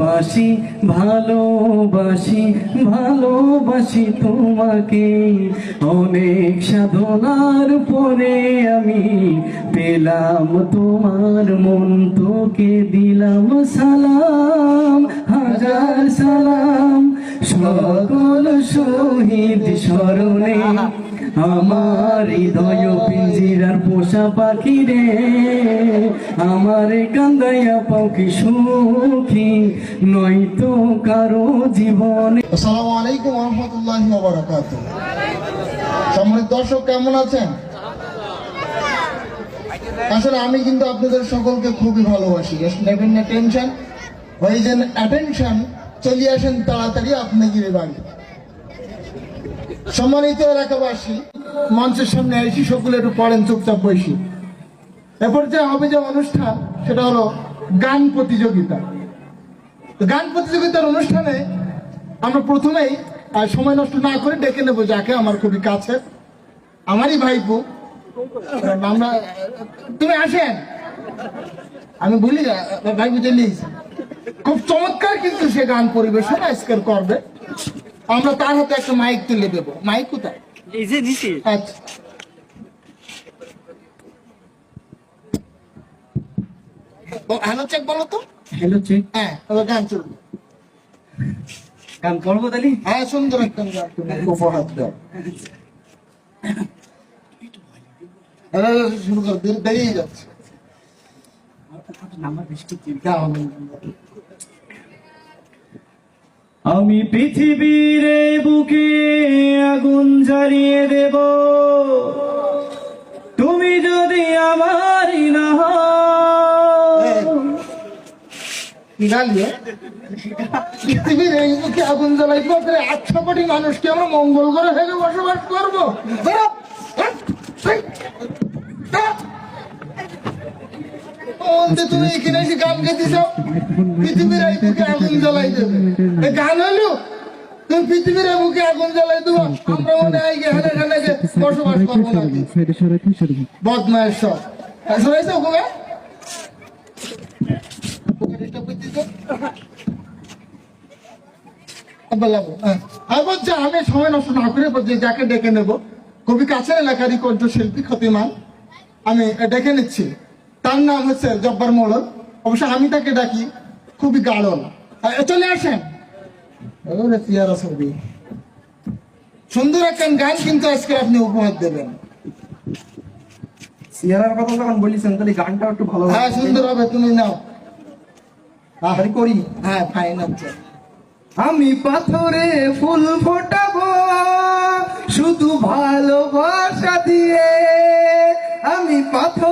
বাসি ভালোবাসি ভালোবাসি তোমাকে। অনেক সাধনার পরে আমি পেলাম তোমার মন, তোকে দিলাম সালাম, হাজার সালাম। সকল শহীদ স্মরণে আমার হৃদয় পিঞ্জিরার পোষা পাখি রে। আমার কান্দাইয়া পাখি সুখী, নয়তো কারও জীবনে। আসসালামু আলাইকুম রহমতুল্লাহ সম্মানিত দর্শক, কেমন আছেন? আসলে আমি কিন্তু আপনাদের সকলকে খুবই ভালোবাসি। নেবেন না টেনশন হয়ে যান অ্যাটেনশন চলে আসেন তাড়াতাড়ি আপনি গিয়ে বাড়ি। সম্মানিত এলাকাবাসী, মঞ্চের সামনে এসে সকলে একটু পড়েন চুপচাপ বসি। এরপর যে হবে যে অনুষ্ঠান, সেটা হলো গান প্রতিযোগিতা। গান প্রতিযোগিতার অনুষ্ঠানে আমরা প্রথমেই সময় নষ্ট না করে ডেকে নেব যাকে, আমার খুবই কাছে আমারই ভাইপো। আমরা, তুমি আসেন। আমি বলি ভাইপো চলিস খুব চমৎকার কিন্তু সে গান পরিবেশন আজকের করবে। আমরা তার হাতে একটা মাইক তুলে দেবো। মাইক কোথায়? এই যে দিছি। আচ্ছা। হ্যালো চেক বলো তো? হ্যালো চেক হ্যাঁ তবে গান চলবে গান করব তাহলে? হ্যাঁ সুন্দর একটা গান উপহার দাও। হ্যালো, হ্যালো, শুরু করো দেরি- যাচ্ছে। নাম্বার বেশি। আমি পৃথিবীর বুকে আগুন জ্বালিয়ে দেব। তুমি যদি আমার না? পৃথিবীর আগুন জ্বালাই পথে একশো কোটি মানুষকে আমরা মঙ্গল করে থেকে বসবাস করব। ও, তুমি এখানে এসে গান পৃথিবীর এই মুখে আগুন জ্বালাই দেবে। গান হলো? হয় আমি সময় নষ্ট না করে যাকে ডেকে নেব। কবি কাছের এলাকারই কণ্ঠশিল্পী খতিমান। আমি ডেকে নিচ্ছি। তার নাম হচ্ছে জব্বার মোড়ল। অবশ্য আমি তাকে ডাকি খুবই গাঢ় চলে আসেন। পিয়ারা ছবি। সুন্দর একটা গান কিন্তু আজকে আপনি উপহার দেবেন। সিয়ারার কথা যখন বলিছেন তাহলে গানটা একটু ভালো হ্যাঁ সুন্দর হবে তুমি নাও। তাহলে করি। হ্যাঁ ফাইন আছে। আমি পাথরে ফুল ফোটাবো শুধু ভালোবাসা দিয়ে। আমি পাথরে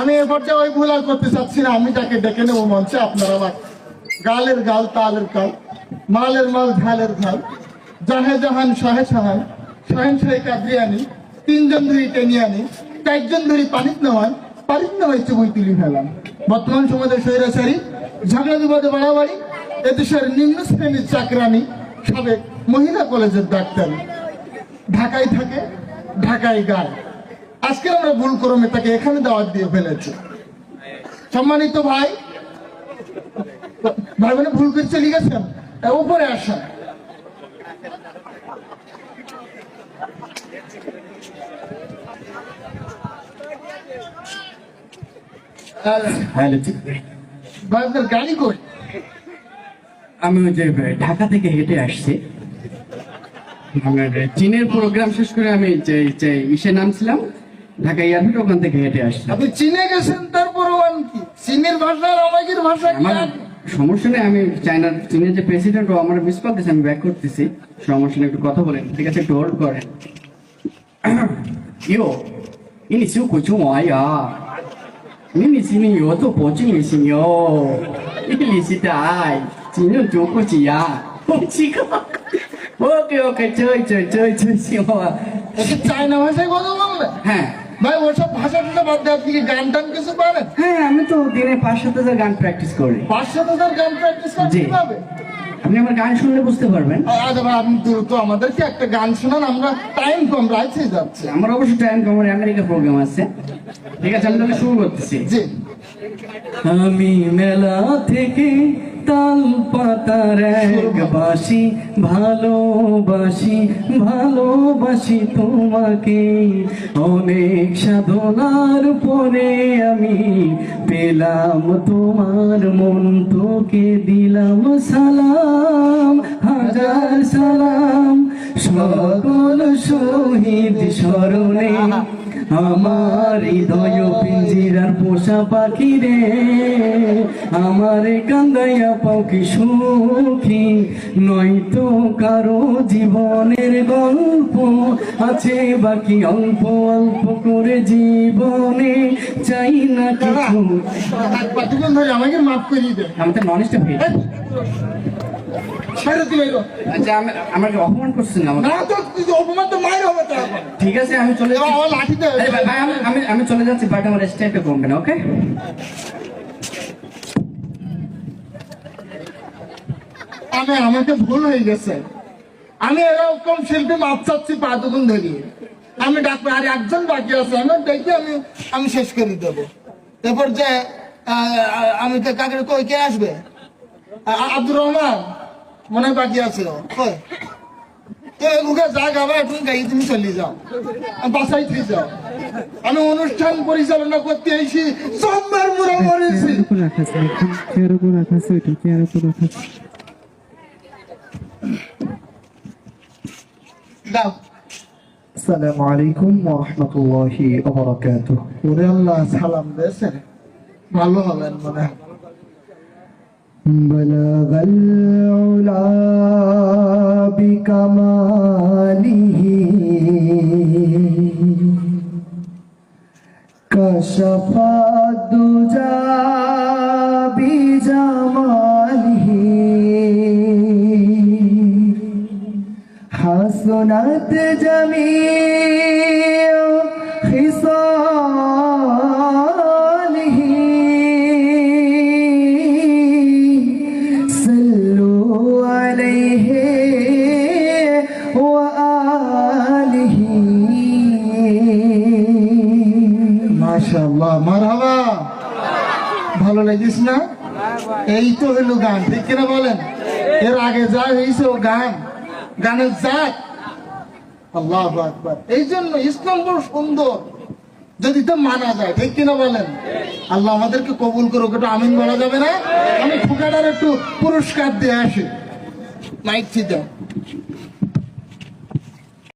আমি এ পর্যায়ে ওই ভুল আর করতে চাচ্ছি না, আমি তাকে ডেকে নেব মঞ্চে, আপনারা আমার গালের গাল, তালের কাল মালের মাল, ঢালের ঢাল, জাহে জাহান, শাহে শাহান, শাহেন শাহে কাদরিয়ানি তিনজন ধরি টেনিয়ানি চারজন ধরি পানিত নেওয়ান, পানিত নেওয়াই চুবই তুলি ফেলাম। বর্তমান সমাজের স্বৈরাচারী, ঝগড়া বিবাদে বাড়াবাড়ি, এদেশের নিম্ন শ্রেণির চাকরানি, সাবেক মহিলা কলেজের ডাক্তার। ঢাকায় থাকে, ঢাকায় গায়। আজকে আমরা ভুল ক্রমে তাকে এখানে দাওয়াত দিয়ে ফেলেছি। সম্মানিত ভাই ভাই বোনে ভুল করে চলে গেছেন? উপরে আসেন। ভাই আপনার গাড়ি কই? আমি ওই যে ঢাকা থেকে হেঁটে আসছি। আমার চীনের প্রোগ্রাম শেষ করে আমি যে ইসে নামছিলাম ঢাকা এয়ারপোর্ট ওখান থেকে হেঁটে আসছে। গেছেন চীনের ভাষা সমস্যা নেই আমি চায়নার চীনের যে প্রেসিডেন্ট আমার মিস আমি ব্যাক করতেছি। সমস্যা একটু কথা বলেন। ঠিক আছে একটু হোল্ড করেন। ইনি সিউ কুচু মায়া ইনি সিনি তো পচি চীনের চোখু চিয়া ওকে ওকে চই চই চই চই সিমা চায়না ভাষায় কথা বললে হ্যাঁ। ভাই ওসব ভাষা টাষা বাদ আপনি কি গান টান কিছু পারেন হ্যাঁ আমি তো দিনে পাঁচ সাত হাজার গান প্র্যাকটিস করি। পাঁচশো হাজার গান প্র্যাকটিস করেন জি। কীভাবে? আপনি আমার গান শুনলে বুঝতে পারবেন। আচ্ছা ভাই আপনি দ্রুত আমাদেরকে একটা গান শোনান আমরা টাইম কম রাইছে যাচ্ছে। আমার অবশ্য টাইম কমার আমেরিকা প্রোগ্রাম আছে। ঠিক আছে আমি তাহলে শুরু করতেছি। জি। আমি মেলা থেকে তাল পাতার এক বাসি ভালোবাসি ভালোবাসি তোমাকে। অনেক সাধনার পরে আমি পেলাম তোমার মন, তোকে দিলাম সালাম, হাজার সালাম। সকল শহীদ স্মরণে আমার হৃদয় পিঞ্জিরার পোষা পাখি রে। আমার কান্দাইয়া পাখি সুখী? নয়তো কারও জীবনের গল্প আছে বাকি অল্প অল্প করে জীবনে চাই না কিছু। আমাকে মাফ করিয়ে দেন আমি তো নন স্টপ হিট ছেড়ে দিবে গো। আচ্ছা আমাকে অপমান করছেন না তো অপমান তো মায়ের হবে ঠিক আছে আমি চলে যাব লাঠিতে আমি- আমি চলে যাচ্ছি, বাট আমার স্টেপে করবেন ওকে আমি আমাকে ভুল হয়ে গেছে। আমি এরকম শিল্পী মাপ চাচ্ছি পা ধরিয়ে। আমি ডাক্তার, আর একজন বাকি আছে, আমি দেখি, আমি আমি শেষ করে দেবো। এরপর যে আমি তো কাকে কই, কে আসবে? আব্দুর রহমান, মনে বাকি আছে। কই? যা গাবা এখন গাই তুমি চলে যাও। বাসায় থেকে যাও। আমি অনুষ্ঠান পরিচালনা করতে এসেছি সোমবার মুড়া মরেছি চেয়ার উপর রাখা আছে এখন চেয়ার উপর রাখা আছে ওইটা চেয়ার উপর রাখা আছে দাও السلام عليكم ورحمة الله وبركاته ওরে আল্লাহ সালাম দেশের ভালো হবেন মনে হয় بلغ العلا بكماله كشف الدجى بجماله حسنت جميع خصاله صلوا عليه وآله ভালো না? এই তো গান, ঠিক কিনা বলেন? এর আগে যা হয়েছে ও গান, গানের আল্লাহ এই জন্য ইসলাম বড় সুন্দর। যদি তো মানা যায়, ঠিক কিনা বলেন? আল্লাহ আমাদেরকে কবুল করুক, একটু আমিন বলা যাবে না? আমি ফুকাটার একটু পুরস্কার দিয়ে আসি। মাইক দাও।